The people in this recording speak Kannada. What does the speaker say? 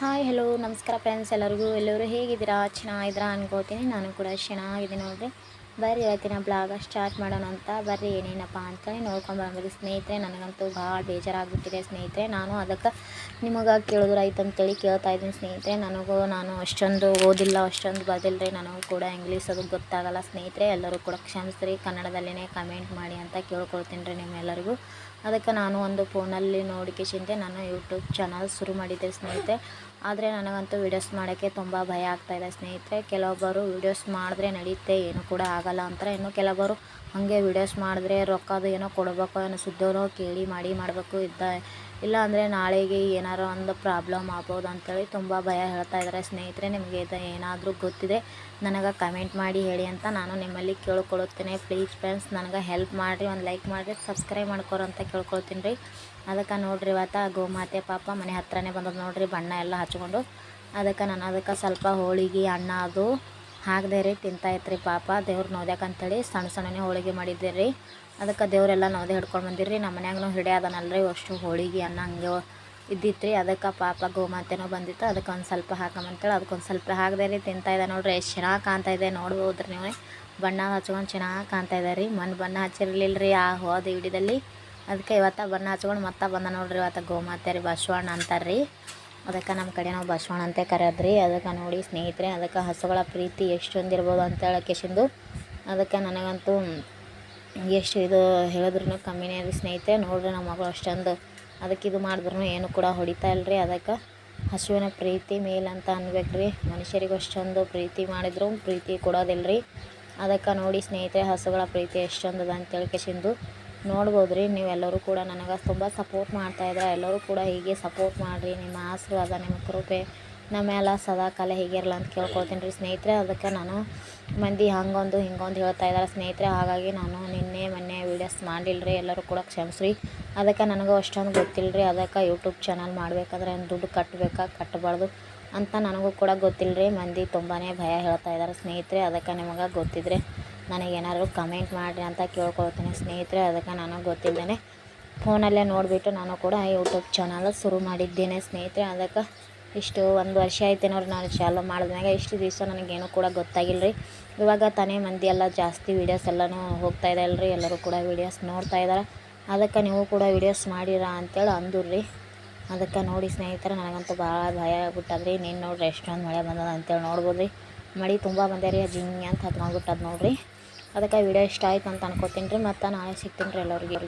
ಹಾಯ್ ಹಲೋ ನಮಸ್ಕಾರ ಫ್ರೆಂಡ್ಸ್ ಎಲ್ಲರಿಗೂ ಎಲ್ಲರೂ ಹೇಗಿದ್ದೀರಾ? ಚೆನ್ನಾಗಿದ್ದೀರಾ ಅನ್ಕೋತೀನಿ. ನಾನು ಕೂಡ ಚೆನ್ನಾಗಿದ್ದೀನಿ ನೋಡಿರಿ. ಬರ್ರಿ ಇವತ್ತಿನ ಬ್ಲಾಗ ಸ್ಟಾರ್ಟ್ ಮಾಡೋಣ ಅಂತ. ಬರ್ರಿ, ಏನೇನಪ್ಪ ಅಂತೇಳಿ ನೋಡ್ಕೊಂಡು ಬರ್ಬೋದು ಸ್ನೇಹಿತರೆ, ನನಗಂತೂ ಭಾಳ ಬೇಜಾರಾಗ್ಬಿಟ್ಟಿದೆ ಸ್ನೇಹಿತರೆ. ನಾನು ಅದಕ್ಕೆ ನಿಮಗೆ ಕೇಳಿದ್ರೆ ಆಯ್ತು ಅಂತೇಳಿ ಕೇಳ್ತಾ ಇದ್ದೀನಿ ಸ್ನೇಹಿತರೆ. ನನಗೂ ನಾನು ಅಷ್ಟೊಂದು ಓದಿಲ್ಲ, ಅಷ್ಟೊಂದು ಬದಿಲ್ಲ ರೀ ನನಗೂ ಕೂಡ ಇಂಗ್ಲೀಷ್ ಅದು ಗೊತ್ತಾಗಲ್ಲ ಸ್ನೇಹಿತರೆ. ಎಲ್ಲರೂ ಕೂಡ ಕ್ಷಮಿಸ್ರಿ ಕನ್ನಡದಲ್ಲೇ ಕಮೆಂಟ್ ಮಾಡಿ ಅಂತ ಕೇಳ್ಕೊಳ್ತೀನಿ ರೀ ನಿಮ್ಮೆಲ್ಲರಿಗೂ. ಅದಕ್ಕೆ ನಾನು ಒಂದು ಫೋನಲ್ಲಿ ನೋಡಿಕೆಶಿಂದೆ ನಾನು ಯೂಟ್ಯೂಬ್ ಚಾನಲ್ ಶುರು ಮಾಡಿದ್ದೆ ಸ್ನೇಹಿತರೆ. ಆದರೆ ನನಗಂತೂ ವೀಡಿಯೋಸ್ ಮಾಡೋಕ್ಕೆ ತುಂಬ ಭಯ ಆಗ್ತಾಯಿದೆ ಸ್ನೇಹಿತರೆ. ಕೆಲವೊಬ್ಬರು ವೀಡಿಯೋಸ್ ಮಾಡಿದ್ರೆ ನಡೆಯುತ್ತೆ ಏನು ಕೂಡ ಆಗಲ್ಲ ಅಂತಾರೆ ಇನ್ನು ಕೆಲವರು ಹಾಗೆ ವೀಡಿಯೋಸ್ ಮಾಡಿದ್ರೆ ರೊಕ್ಕದು ಏನೋ ಕೊಡಬೇಕು, ಏನೋ ಸುದ್ದೋನೋ ಕೇಳಿ ಮಾಡಿ ಮಾಡಬೇಕು ಇದ್ದ, ಇಲ್ಲ ಅಂದರೆ ನಾಳೆಗೆ ಏನಾರು ಒಂದು ಪ್ರಾಬ್ಲಮ್ ಆಗ್ಬೋದು ಅಂತೇಳಿ ತುಂಬ ಭಯ ಹೇಳ್ತಾ ಇದ್ದಾರೆ. ಸ್ನೇಹಿತರೆ, ನಿಮಗೆ ಇದು ಏನಾದರೂ ಗೊತ್ತಿದೆ, ನನಗೆ ಕಮೆಂಟ್ ಮಾಡಿ ಹೇಳಿ ಅಂತ ನಾನು ನಿಮ್ಮಲ್ಲಿ ಕೇಳ್ಕೊಳ್ಳುತ್ತೇನೆ ಪ್ಲೀಸ್ ಫ್ರೆಂಡ್ಸ್ ನನಗೆ ಹೆಲ್ಪ್ ಮಾಡಿರಿ, ಒಂದು ಲೈಕ್ ಮಾಡಿರಿ ಸಬ್ಸ್ಕ್ರೈಬ್ ಮಾಡ್ಕೋರು ಅಂತ ಕೇಳ್ಕೊಳ್ತೀನಿ ರೀ. ಅದಕ್ಕೆ ನೋಡಿರಿ ಇವತ್ತು ಗೋಮಾತೆ ಪಾಪ ಮನೆ ಹತ್ರನೇ ಬಂದದ್ದು ನೋಡಿರಿ, ಬಣ್ಣ ಎಲ್ಲ ಹಚ್ಕೊಂಡು. ಅದಕ್ಕೆ ನಾನು ಅದಕ್ಕೆ ಸ್ವಲ್ಪ ಹೋಳಿಗೆ, ಅನ್ನ ಅದು ಹಾಕ್ದೆ ರೀ ತಿಂತಾಯಿತ್ತು ರೀ ಪಾಪ. ದೇವ್ರು ನೋದ್ಯಾಕಂತೇಳಿ ಸಣ್ಣ ಸಣ್ಣನೇ ಹೋಳಿಗೆ ಮಾಡಿದ್ದೆ ರೀ ಅದಕ್ಕೆ ದೇವರೆಲ್ಲ ನೋದೆ ಹಿಡ್ಕೊಂಡು ಬಂದಿರಿ ನಮ್ಮ ಮನ್ಯಾಗೂ ರೀ ಅಷ್ಟು ಹೋಳಿಗೆ ಅನ್ನ ಹಂಗೆ ಇದ್ದಿತ್ತು ರೀ ಅದಕ್ಕೆ ಪಾಪ ಗೋಮಾತೆನೋ ಬಂದಿತ್ತು. ಅದಕ್ಕೆ ಒಂದು ಸ್ವಲ್ಪ ಹಾಕಮಂತೇಳಿ ಅದಕ್ಕೊಂದು ಸ್ವಲ್ಪ ಹಾಕಿದೆ ರೀ, ತಿಂತಾ ಇದೆ ನೋಡ್ರಿ. ಎಷ್ಟು ಚೆನ್ನಾಗಿ ಕಾಣ್ತಾ ಇದೆ, ನೋಡ್ಬೋದ್ರಿ ನೀವು. ಬಣ್ಣ ಹಚ್ಕೊಂಡು ಚೆನ್ನಾಗಿ ಕಾಣ್ತಾ ಇದೆ ರೀ. ಮಣ್ಣು ಬಣ್ಣ ಹಚ್ಚಿರಲಿಲ್ಲ ರೀ ಆ ಹೋದ ಹಿಡಿದಲ್ಲಿ. ಅದಕ್ಕೆ ಇವತ್ತು ಬಣ್ಣ ಹಚ್ಕೊಂಡು ಮತ್ತೆ ಬಂದ ನೋಡ್ರಿ ಇವತ್ತು ಗೋಮಾತೆ ರೀ, ಬಸವಣ್ಣ ಅಂತಾರೆ ರೀ ಅದಕ್ಕೆ ನಮ್ಮ ಕಡೆ ನಾವು ಬಸವಣ್ಣ ಅಂತ ಕರೆದ್ರಿ ಅದಕ್ಕೆ ನೋಡಿ ಸ್ನೇಹಿತರೆ, ಅದಕ್ಕೆ ಹಸುಗಳ ಪ್ರೀತಿ ಎಷ್ಟೊಂದು ಇರ್ಬೋದು ಅಂತ ಹೇಳಕ್ಕೆಸಿಂದು ಅದಕ್ಕೆ ನನಗಂತೂ ಎಷ್ಟು ಇದು ಹೇಳಿದ್ರು ಕಮ್ಮಿನೇ ರೀ ಸ್ನೇಹಿತರೆ. ನೋಡ್ರಿ ನಮ್ಮ ಮಗಳು ಅಷ್ಟೊಂದು ಅದಕ್ಕೆ ಇದು ಮಾಡಿದ್ರು ಏನು ಕೂಡ ಹೊಡಿತಾ ಇಲ್ಲರಿ ಅದಕ್ಕೆ ಹಸುವಿನ ಪ್ರೀತಿ ಮೇಲಂತ ಅನ್ಬೇಕು ರೀ ಮನುಷ್ಯರಿಗೆ ಅಷ್ಟೊಂದು ಪ್ರೀತಿ ಮಾಡಿದ್ರು ಪ್ರೀತಿ ಕೊಡೋದಿಲ್ಲ ರೀ ಅದಕ್ಕೆ ನೋಡಿ ಸ್ನೇಹಿತರೆ, ಹಸುಗಳ ಪ್ರೀತಿ ಎಷ್ಟೊಂದು ಅಂತ ತಿಳ್ಕೆಸಿಂದು ನೋಡ್ಬೋದು ರೀ ನೀವೆಲ್ಲರೂ ಕೂಡ ನನಗೆ ತುಂಬ ಸಪೋರ್ಟ್ ಮಾಡ್ತಾಯಿದ್ರೆ ಎಲ್ಲರೂ ಕೂಡ ಹೀಗೆ ಸಪೋರ್ಟ್ ಮಾಡಿರಿ, ನಿಮ್ಮ ಆಶೀರ್ವಾದ, ನಿಮ್ಮ ಕೃಪೆ ಸದಾ ಕಾಲ ಹೀಗಿರಲ್ಲ ಅಂತ ಕೇಳ್ಕೊಳ್ತೀನಿ ರೀ ಸ್ನೇಹಿತರೆ. ಅದಕ್ಕೆ ನಾನು ಮಂದಿ ಹಂಗೊಂದು ಹಿಂಗೊಂದು ಹೇಳ್ತಾ ಇದ್ದಾರೆ ಸ್ನೇಹಿತರೆ. ಹಾಗಾಗಿ ನಾನು ನಿನ್ನೆ, ಮೊನ್ನೆ ವೀಡಿಯೋಸ್ ಮಾಡಿಲ್ಲ ರೀ, ಎಲ್ಲರೂ ಕೂಡ ಕ್ಷಮಿಸ್ರಿ. ಅದಕ್ಕೆ ನನಗೂ ಅಷ್ಟೊಂದು ಗೊತ್ತಿಲ್ಲ ರೀ, ಅದಕ್ಕೆ ಯೂಟ್ಯೂಬ್ ಚಾನಲ್ ಮಾಡಬೇಕಾದ್ರೆ ದುಡ್ಡು ಕಟ್ಟಬೇಕಾ ಕಟ್ಟಬಾರ್ದು ಅಂತ ನನಗೂ ಕೂಡ ಗೊತ್ತಿಲ್ಲ ರೀ. ಮಂದಿ ತುಂಬಾ ಭಯ ಹೇಳ್ತಾ ಇದ್ದಾರೆ ಸ್ನೇಹಿತರೆ, ಅದಕ್ಕೆ ನಿಮಗೆ ಗೊತ್ತಿದ್ರೆ ನನಗೇನಾದ್ರು ಕಮೆಂಟ್ ಮಾಡಿರಿ ಅಂತ ಕೇಳ್ಕೊಳ್ತೀನಿ ಸ್ನೇಹಿತರೆ, ಅದಕ್ಕೆ ನಾನು ಗೊತ್ತಿಲ್ಲದೇ ಫೋನಲ್ಲೇ ನೋಡಿಬಿಟ್ಟು ನಾನು ಕೂಡ ಯೂಟ್ಯೂಬ್ ಚಾನಲ್ ಶುರು ಮಾಡಿದ್ದೇನೆ ಸ್ನೇಹಿತರೆ. ಅದಕ್ಕೆ ಇಷ್ಟು ಒಂದು ವರ್ಷ ಆಯ್ತೇನೋ ನಾನು ಚಾಲು ಮಾಡಿದ್ಮ್ಯಾಗ ಇಷ್ಟು ದಿವಸ ನನಗೇನು ಕೂಡ ಗೊತ್ತಾಗಿಲ್ಲ ರೀ ಇವಾಗ ತಾನೇ ಮಂದಿ ಎಲ್ಲ ಜಾಸ್ತಿ ವೀಡಿಯೋಸ್ ಎಲ್ಲನೂ ಹೋಗ್ತಾ ರೀ ಎಲ್ಲರೂ ಕೂಡ ವೀಡಿಯೋಸ್ ನೋಡ್ತಾ ಇದ್ದಾರೆ ಅದಕ್ಕೆ ನೀವು ಕೂಡ ವೀಡಿಯೋಸ್ ಮಾಡಿರಾ ಅಂತೇಳಿ ಅಂದರು ರೀ ಅದಕ್ಕೆ ನೋಡಿ ಸ್ನೇಹಿತರೆ, ನನಗಂತೂ ಭಾಳ ಭಯ ಆಗ್ಬಿಟ್ಟದ್ರಿ. ನೀನು ನೋಡ್ರಿ ಎಷ್ಟೊಂದು ಮಳೆ ಬಂದದ ಅಂತೇಳಿ ನೋಡ್ಬೋದು ರೀ ಮಳೆ ತುಂಬ ಬಂದೆ ಹಿಂಗೆ ಅಂತ ಹತ್ಕೊಂಡ್ಬಿಟ್ಟದ ನೋಡ್ರಿ. ಅದಕ್ಕೆ ವಿಡಿಯೋ ಇಷ್ಟ ಆಯ್ತು ಅಂತ ಅನ್ಕೋತೀನಿ ರೀ. ಮತ್ತು ನಾಳೆ ಸಿಗ್ತೀನಿ ರೀ ಎಲ್ಲರಿಗೆ.